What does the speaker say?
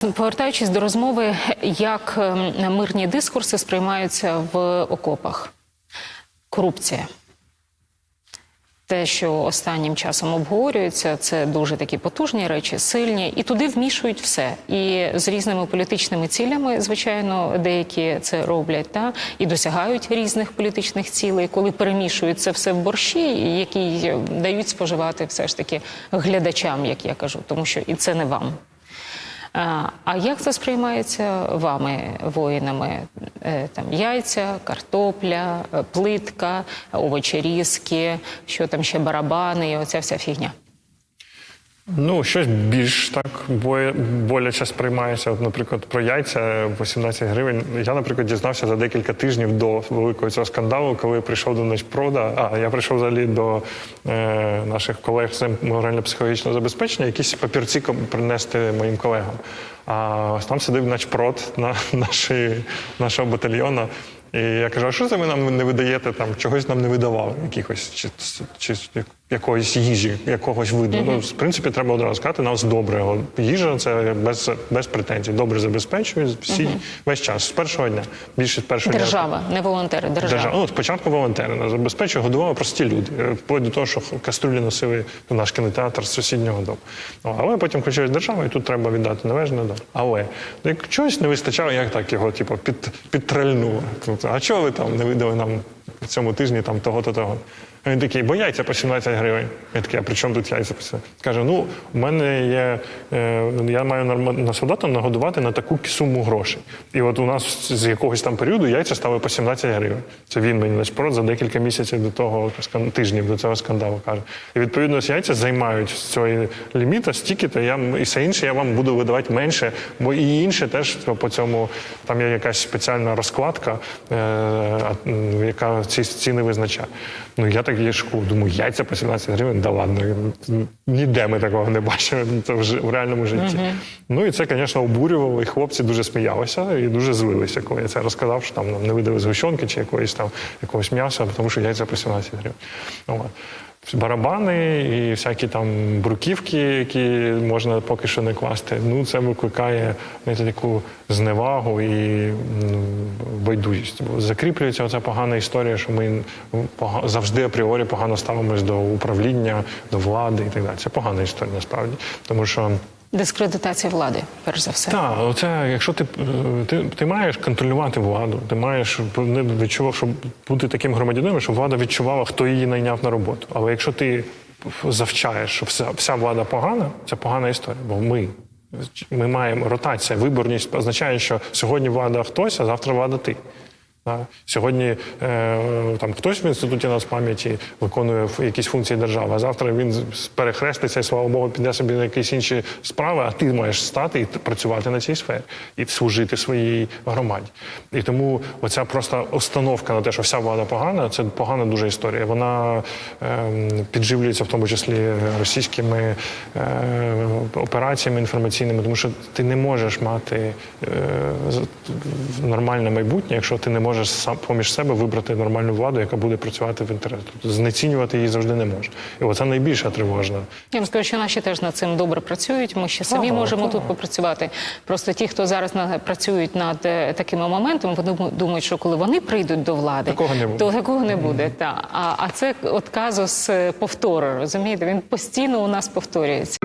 Повертаючись до розмови, як ем, мирні дискурси сприймаються в окопах. Корупція. Те, що останнім часом обговорюється, це дуже такі потужні речі, сильні, і туди вмішують все. І з різними політичними цілями, звичайно, деякі це роблять, та і досягають різних політичних цілей, коли перемішують це все в борщі, які дають споживати все ж таки глядачам, як я кажу, тому що і це не вам. А як це сприймається вами, воїнами? Е, Там яйця, картопля, е, плитка, овочерізки, що там ще барабани, і оця вся фігня. Ну, щось більш так бо- боляче сприймається. От, наприклад, про яйця 18 гривень. Я, наприклад, дізнався за декілька тижнів до великого цього скандалу, коли прийшов до Ночпрода. А я прийшов взагалі до е, наших колег з морально-психологічного забезпечення, якісь папірці принести моїм колегам. А там сидив начпрод на нашого батальйону. І я кажу, а що це ви нам не видаєте там, чогось нам не видавали, якихось чи, чи, якоїсь їжі, якогось виду. Ну, в принципі, треба одразу сказати, нас добре. Їжа це без, без претензій. Добре забезпечують всі весь час, з першого дня. Більше з першого дня. Держава, не волонтери, держава. Держава. Ну, спочатку волонтери нас забезпечує, годували прості люди. Е, Вплоть до того, що каструлі носили в наш кінотеатр з сусіднього дому. О, Але потім включилась держава, і тут треба віддати належне. Да. Але ну, як чогось не вистачало, як так його типу, під, підтрельнуло. Тобто, а чого ви там не видали нам в цьому тижні там того-то того? Він такий, бо яйця по 17 гривень. Я такий, а при чому тут яйця по 17? Каже, ну, в мене є, е, я маю на солдата нагодувати на таку суму грошей. І от у нас з якогось там періоду яйця стали по 17 гривень. Це він мені наспрот за декілька місяців до того тижнів до цього скандалу каже. І відповідно яйця займають з цього ліміта стільки, то я і все інше я вам буду видавати менше, бо і інше теж по цьому там є якась спеціальна розкладка, е, яка ці ціни визначає. Ну я так є думаю, яйця по 17 гривень, да ладно. Ніде ми такого не бачили це в, реальному житті. Ну і це, звісно, обурювало, і хлопці дуже сміялися і дуже злилися, коли я це розказав, що там нам не видали згущенки чи якоїсь там якогось м'яса, тому що яйця по 17 гривень. Барабани і всякі там бруківки, які можна поки що не класти. Ну це викликає таку зневагу і ну, байдужість. Бо закріплюється оця погана історія, що ми завжди апріорі погано ставимось до управління, до влади і так далі. Це погана історія насправді, тому що. Дискредитація влади, перш за все. Так, оце, якщо ти, е, ти, ти маєш контролювати владу, ти маєш не відчував, щоб бути таким громадянином, щоб влада відчувала, хто її найняв на роботу. Але якщо ти завчаєш, що вся, вся влада погана, це погана історія, бо ми. Ми маємо ротація, виборність означає, що сьогодні влада хтось, а завтра влада ти. Сьогодні е, там хтось в інституті нацпам'яті виконує якісь функції держави, а завтра він перехреститься і слава Богу, піде собі на якісь інші справи, а ти маєш стати і працювати на цій сфері і служити своїй громаді. І тому оця просто установка на те, що вся влада погана, це погана дуже історія. Вона е, підживлюється в тому числі російськими е, операціями інформаційними, тому що ти не можеш мати е, нормальне майбутнє, якщо ти не можеш сам поміж себе вибрати нормальну владу, яка буде працювати в інтерес. Тобто знецінювати її завжди не можна. І оце найбільша тривожна. Я вам скажу, що наші теж над цим добре працюють. Ми ще самі Ага, можемо ага. тут попрацювати. Просто ті, хто зараз на- працюють над е, такими моментами, вони думають- що коли вони прийдуть до влади, Такого не буде. то такого не буде. Та. А, а це от казус е, повтору, розумієте? Він постійно у нас повторюється.